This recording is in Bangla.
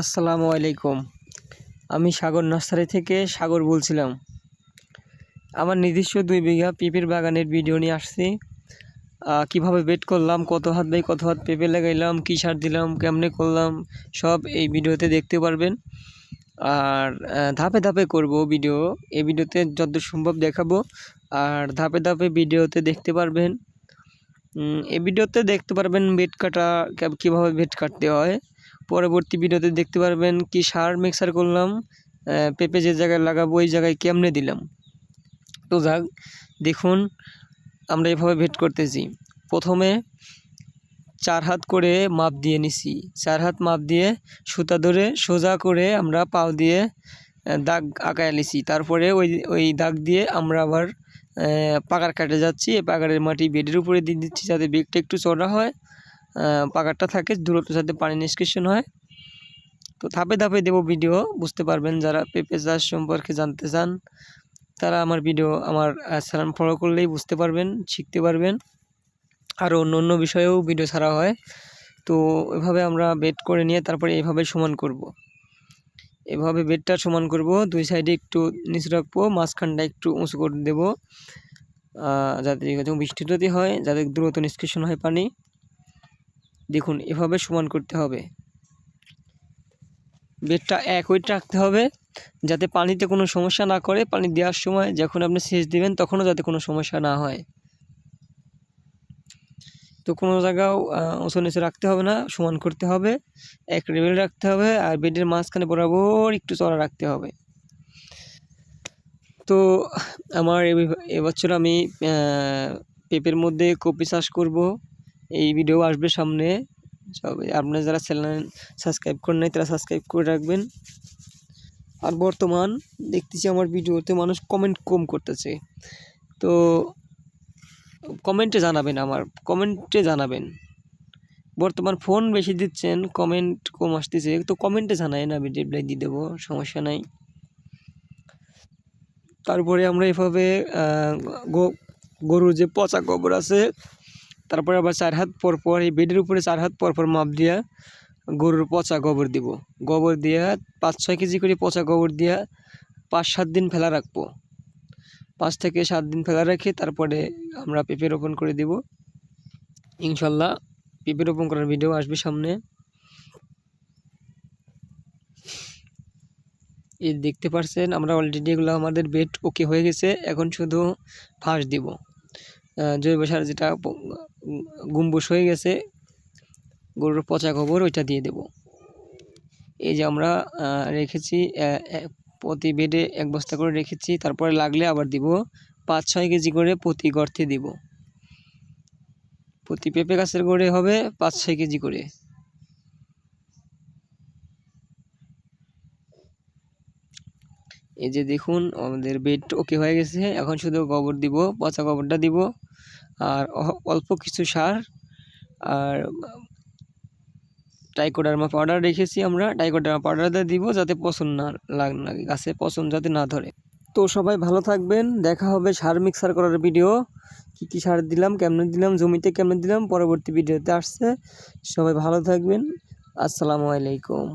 আসসালামু আলাইকুম। আমি সাগর নার্সারি থেকে সাগর বলছিলাম। আমার নিজস্ব দুই বিঘা পেঁপের বাগানের ভিডিও নিয়ে আসছি। কীভাবে বেড করলাম, কত হাত বাই কত হাত পেঁপে লাগাইলাম, কী সার দিলাম, কেমনে করলাম, সব এই ভিডিওতে দেখতে পারবেন। আর ধাপে ধাপে করব ভিডিও। এই ভিডিওতে যত সম্ভব দেখাবো। আর, ধাপে ধাপে ভিডিওতে দেখতে পারবেন। এই ভিডিওতে দেখতে পারবেন বেড কাটা, কীভাবে বেড কাটতে হয়। পরবর্তী ভিডিওতে দেখতে পারবেন কি সার মিক্সার করলাম পেঁপে যে জায়গায় লাগাবো ওই জায়গায় কেমনে দিলাম। তো যাক, দেখুন, আমরা এভাবে ভেট করতেছি। প্রথমে চার হাত করে মাপ দিয়ে নিছি। চার হাত মাপ দিয়ে সুতা ধরে সোজা করে আমরা পাও দিয়ে দাগ আঁকায় নিছি। তারপরে ওই ওই দাগ দিয়ে আমরা আবার পাকার কাটে যাচ্ছি। এই পাকারের মাটি বেডের উপরে দিয়ে দিচ্ছি যাতে বেগটা একটু চড়া হয়। পাকারটা থাকে দূরত্ব যাতে পানি নিষ্কাশন হয়। তো ধাপে ধাপে দেবো ভিডিও, বুঝতে পারবেন যারা পেঁপে চাষ সম্পর্কে জানতে চান, তারা আমার ভিডিও আমার চ্যানেল ফলো করলেই বুঝতে পারবেন, শিখতে পারবেন। আরও অন্য অন্য বিষয়েও ভিডিও ছাড়া হয়। তো এভাবে আমরা বেড করে নিয়ে তারপরে এভাবে সমান করব। এভাবে বেডটা সমান করব, দুই সাইডে একটু নিচু রাখব, মাঝখানটা একটু উঁচু করে দেবো। যাতে বৃষ্টি যদি হয়, যাতে দ্রুত নিষ্কাশন হয় পানি। দেখুন, এভাবে সমান করতে হবে। বেডটা এক ওয়েট রাখতে হবে, যাতে পানিতে কোনো সমস্যা না করে। পানি দেওয়ার সময় যখন আপনি সেচ দিবেন, তখনও যাতে কোনো সমস্যা না হয়। তো কোনো জায়গাও উঁচু নিচু রাখতে হবে না, সমান করতে হবে। এক লেভেল রাখতে হবে, আর বেডের মাঝখানে বরাবর একটু চড়া রাখতে হবে। তো আমার এবছর আমি পেঁপের মধ্যে কপি চাষ করব। এই ভিডিও আসবে সামনে। সব আপনারা যারা চ্যানেল সাবস্ক্রাইব করেন নাই, তারা সাবস্ক্রাইব করে রাখবেন। আর বর্তমান দেখতেছি আমার ভিডিওতে মানুষ কমেন্ট কম করতেছে। তো কমেন্টে জানাবেন আমার কমেন্টে জানাবেন। বর্তমান ফোন বেশি দিচ্ছেন কমেন্ট কম আসতেছে। তো কমেন্টে জানাই না রিপ্লাই দিয়ে দেবো, সমস্যা নাই। তারপরে আমরা এভাবে গরুর যে পচা গোবর আছে তারপরে আবার চার হাত পর পর এই বেডের উপরে চার হাত পর পর মাপ দিয়া গরুর পচা গোবর দিব। গোবর দিয়া পাঁচ ছয় কেজি করে পচা গোবর দিয়া পাঁচ সাত দিন ফেলা রাখব। পাঁচ থেকে সাত দিন ফেলা রেখে তারপরে আমরা পেঁপে রোপণ করে দিব। ইনশাল্লাহ পেঁপে রোপণ করার ভিডিও আসবে সামনে। এই দেখতে পারছেন, আমরা অলরেডি এগুলো আমাদের বেড ওকে হয়ে গেছে। এখন শুধু ফাঁস দিব। জৈব সার যেটা গুম্বুস হয়ে গেছে, গরুর পচা গোবর ওইটা দিয়ে দেব। এই যে আমরা রেখেছি প্রতি বেডে এক বস্তা করে রেখেছি, তারপরে লাগলে আবার দিব পাঁচ ছয় কেজি করে প্রতি গর্তে দিব। প্রতি পেঁপে গাছের গড়ে হবে পাঁচ ছয় কেজি করে। এই যে দেখুন, আমাদের বেড ওকে হয়ে গেছে, এখন শুধু গোবর দিব, পচা গোবরটা দিব। আর অল্প কিছু সার আর টাইকোডার্মা পাউডার রেখেছি আমরা। টাইকোডার্মা পাউডারটা দিব যাতে পচন না লাগ না গাছে পচন যাতে না ধরে। তো সবাই ভালো থাকবেন। দেখা হবে সার মিক্সার করার ভিডিও কী কী সার দিলাম, কেমনে দিলাম, জমিতে কেমনে দিলাম, পরবর্তী ভিডিওতে আসছে। সবাই ভালো থাকবেন। আসসালামু আলাইকুম।